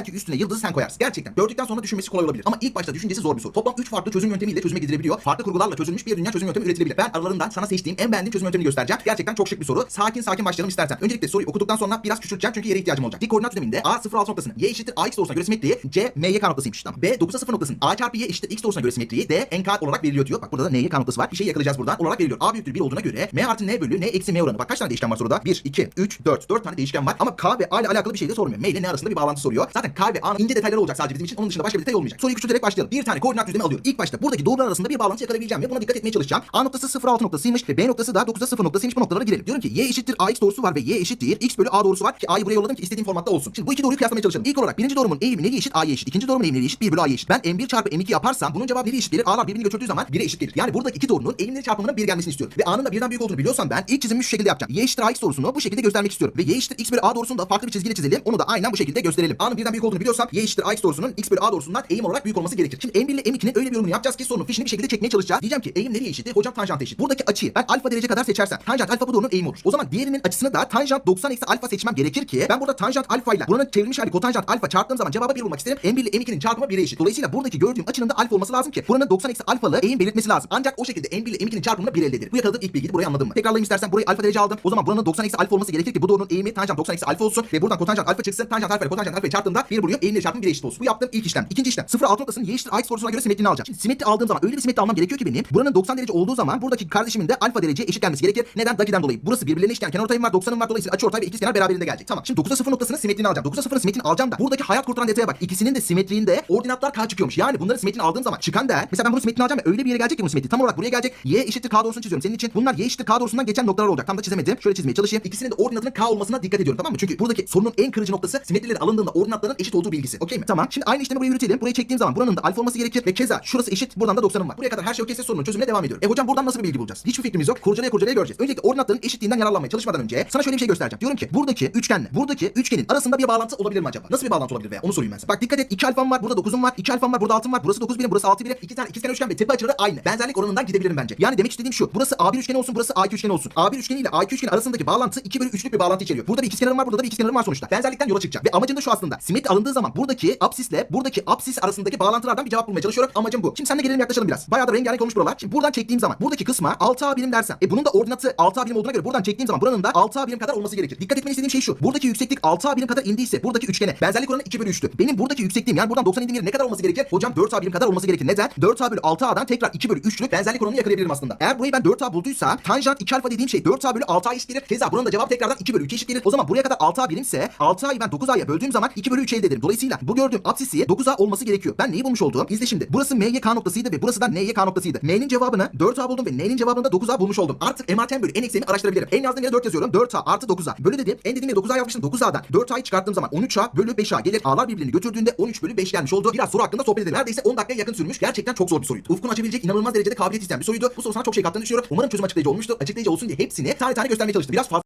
Belki üstüne yıldızı sen koyarsın. Gerçekten. Gördükten sonra düşünmesi kolay olabilir. Ama ilk başta düşüncesi zor bir soru. Toplam 3 farklı çözüm yöntemiyle çözüme gidilebiliyor. Farklı kurgularla çözülmüş bir dünya çözüm yöntemi üretilebilir. Ben aralarından sana seçtiğim en beğendiğim çözüm yöntemini göstereceğim. Gerçekten çok şık bir soru. Sakin sakin başlayalım istersen. Öncelikle soruyu okuduktan sonra biraz küçülteceğim çünkü yere ihtiyacım olacak. Dik koordinat düzleminde A 0 6 noktasının y eşittir ax doğrusuna göre simetriği C m y k noktasıymış. Tamam. B 9'a 0 noktasının a çarpı y eşittir x doğrusuna göre simetriği D n k olarak veriliyor diyor. Bak burada da n y k noktası var. Bir şey yakalayacağız buradan. Olarak veriliyor. A büyüktür 1 olduğuna göre m artı n bölü n eksi m oranı. Bak kaç tane değişken var soruda? 1, 2, 3, 4. 4 tane değişken var. Ama k ve a ile alakalı bir şey de sormuyor. M ile n arasında bir bağlantı soruyor. Zaten k ve a'nın ince detayları olacak sadece bizim için. Onun dışında başka bir detay olmayacak. Soruyu küçülterek başlayalım. Bir tane koordinat düzlemi alıyorum. İlk başta buradaki doğrular arasında bir bağlantı yakalayabileceğim ve buna dikkat etmeye çalışacağım. A noktası 0 6 noktasıymış ve B noktası da 9'a 0 noktasıymış. Bu noktalara girelim. Diyorum ki y eşittir ax doğrusu var ve y eşittir x bölü a doğrusu var ki a'yı buraya yolladım ki istediğim formatta olsun. Şimdi bu iki doğruyu kıyaslamaya çalışalım. İlk olarak birinci doğrumun eğimi neye eşit? a'ya eşit. İkinci doğrumun eğimi neye eşit? 1 bölü a'ya eşit. Ben m1 çarpı m2 yaparsam bunun cevabı nereye eşit gelir? A'lar birbirini götürdüğü zaman 1'e eşit gelir. Yani buradaki iki doğrunun eğimleri çarpımının 1 gelmesini istiyorum. Ve a'nın da birden büyük olduğunu biliyorsam ben ilk çizimi şu şekilde yapacağım. y eşittir ax doğrusunu bu şekilde göstermek istiyorum. Ve y eşittir x bölü a doğrusunu da farklı bir çizgiyle çizelim. Onu da aynen bu şekilde gösterelim. A'nın birden büyük olduğunu biliyorsam y eşittir ax doğrusunun x bölü a doğrusundan eğim olarak büyük olması gerekir. Şimdi m1 ile m2'nin öyle bir yorumunu yapacağız ki sorunun fişini bir şekilde çekmeye çalışacağız. Diyeceğim ki eğim nereye eşit? Hocam tanjant eşit. Buradaki açıyı ben alfa derece kadar seçersem tanjant alfa bu doğrunun eğimi olur. O zaman diğerinin açısını da tanjant 90 eksi alfa seçmem gerekir ki ben burada tanjant alfa ile buranın çevrilmiş hali kotanjant alfa çarptığım zaman cevabı 1 bulmak isterim. M1 ile M2'nin çarpımı 1'e eşit. Dolayısıyla buradaki gördüğüm açının da alfa olması lazım ki buranın 90 eksi alfalı eğim belirtmesi lazım. Ancak o şekilde M1 ile M2'nin çarpımını 1 elde ederim. Bu yakaladığım ilk bilgiyi burayı anladın mı? Tekrarlayayım istersen burayı alfa derece aldım. O zaman buranın 90 eksi alfa olması gerekir ki bu doğrunun eğimi tanjant 90 eksi alfa olsun ve buradan kotanjant alfa çıksın. Tanjant alfa ile kotanjant alfayı çarptığımda 1 buluyor. Eğimleri çarpımı 1'e eşit olsun. Bu yaptığım ilk işlem. İkinci işlem. 0 6 noktasının y eşittir ax sorusuna göre simetriğini alacağım. Şimdi simetri aldığım zaman öyle bir simetri almam gerekiyor ki benim. Buranın 90 derece olduğu zaman buradaki kardeşimin de alfa derece eşit gelmesi gerekir. Neden? Dakiden dolayı. Burası birbirlerine eşitken kenarortayım var, 90'ım var. Dolayısıyla açıortay ve ikizkenar beraberinde gelecek. Tamam. Şimdi 9'a 0 noktasının simetriğini alacağım. 9'a 0'ın simetriğini alacağım da buradaki hayat kurtaran detaya bak. İkisinin de simetriğinde ordinatlar k çıkıyormuş. Yani bunların simetriğini aldığım zaman çıkan değer. Mesela ben bunu simetriğini alacağım ve öyle bir yere gelecek ki bu simetri. Tam olarak buraya gelecek. Y eşittir k doğrusunu çiziyorum. Senin için bunlar y eşittir k doğrusundan geçen noktalar olacak. Tam da çizemedim. Şöyle çizmeye çalışayım. İkisinin de ordinatının k olmasına dikkat ediyorum tamam mı? Çünkü buradaki sorunun en kırıcı noktası simetrileri alındığında ordinatların eşit olduğu bilgisi. Okey mi? Tamam. Şimdi aynı işlemi buraya yürütelim. Burayı çektiğim zaman buranın da alfa olması gerekir ve keza şurası eşit. Buradan da 90'ım var. Buraya kadar her şey okeyse sorunun çözümüne devam ediyorum. E hocam buradan nasıl bir bilgi bulacağız? Hiçbir fikrimiz yok. Kurcalaya kurcalaya göreceğiz. Öncelikle ordinatların eşitliğinden yararlanmaya çalışmadan önce sana şöyle bir şey göstereceğim. Diyorum ki buradaki üçgenle buradaki üçgenin arasında bir bağlantı olabilir mi acaba? Nasıl bir bağlantı olabilir veya onu sorayım ben sana. Bak dikkat et 2 alfam var, burada 9'um var, 2 alfam var, burada 6'm var, burası 9 birim, burası 6 birim. İki tane ikizkenar üçgen ve tepe açıları aynı. Benzerlik oranından gidebilirim bence. Yani demek istediğim şu. Burası A1 üçgeni olsun, burası A2 üçgeni olsun. A1 üçgeni ile A2 üçgeni arasındaki bağlantı 2 bölü 3'lük bir bağlantı içeriyor. Burada bir ikizkenarım var, burada da bir ikizkenarım var sonuçta. Benzerlikten yola çıkacak. Ve amacım da şu aslında. Simetri alındığı zaman buradaki apsisle buradaki apsis arasındaki bağlantılardan bir cevap bulmaya çalışıyorum. Amacım bu. Şimdi seninle gelelim yaklaşalım biraz. Bayağı da rengarenk olmuş buralar. Şimdi buradan çektiğim zaman buradaki kısma 6A birim dersem. E bunun da ordinatı 6A birim olduğuna göre buradan çektiğim zaman buranın da 6A birim kadar olması gerekir. Dikkat etmeni istediğim şey şu. Buradaki yükseklik 6A birim kadar indiyse buradaki üçgene benzerlik oranı 2 bölü 3'tü. Benim buradaki yüksekliğim yani buradan 90 indiğim yere ne kadar olması gerekir? Hocam 4A birim kadar olması gerekir. Neden? 4A bölü 6A'dan tekrar 2 bölü 3'lük benzerlik oranını yakalayabilirim aslında. Eğer burayı ben 4A bulduysam tanjant 2 alfa dediğim şey 4A bölü 6A eşit gelir. Keza buranın da cevabı tekrardan 2 bölü 2 eşit gelir. O zaman buraya kadar 6A birimse 6A'yı ben 9A'ya böldüğüm zaman 2 bölü 3 ederim. Dolayısıyla bu gördüğüm apsisi 9A olması gerekiyor. Ben neyi bulmuş oldum? İzle şimdi. Burası MYK noktasıydı ve burası da NYK noktasıydı. M'nin cevabını 4A buldum ve N'nin cevabını da 9A bulmuş oldum. Artık MRTM bölü N eksenini araştırabilirim. En yazdığım yere 4 yazıyorum. 4A artı 9A. Bölü dedim. En dediğim yere 9A yazmıştım. 9A'dan 4A'yı çıkarttığım zaman 13A bölü 5A gelir. A'lar birbirini götürdüğünde 13 bölü 5 gelmiş oldu. Biraz soru hakkında sohbet edelim. Neredeyse 10 dakikaya yakın sürmüş. Gerçekten çok zor bir soruydu. Ufkunu açabilecek inanılmaz derecede kabiliyet isteyen bir soruydu. Bu soru sana çok şey kattığını düşünüyorum. Umarım çözüm açıklayıcı olmuştur. Açıklayıcı olsun diye hepsini tane tane göstermeye çalıştım. Biraz fazla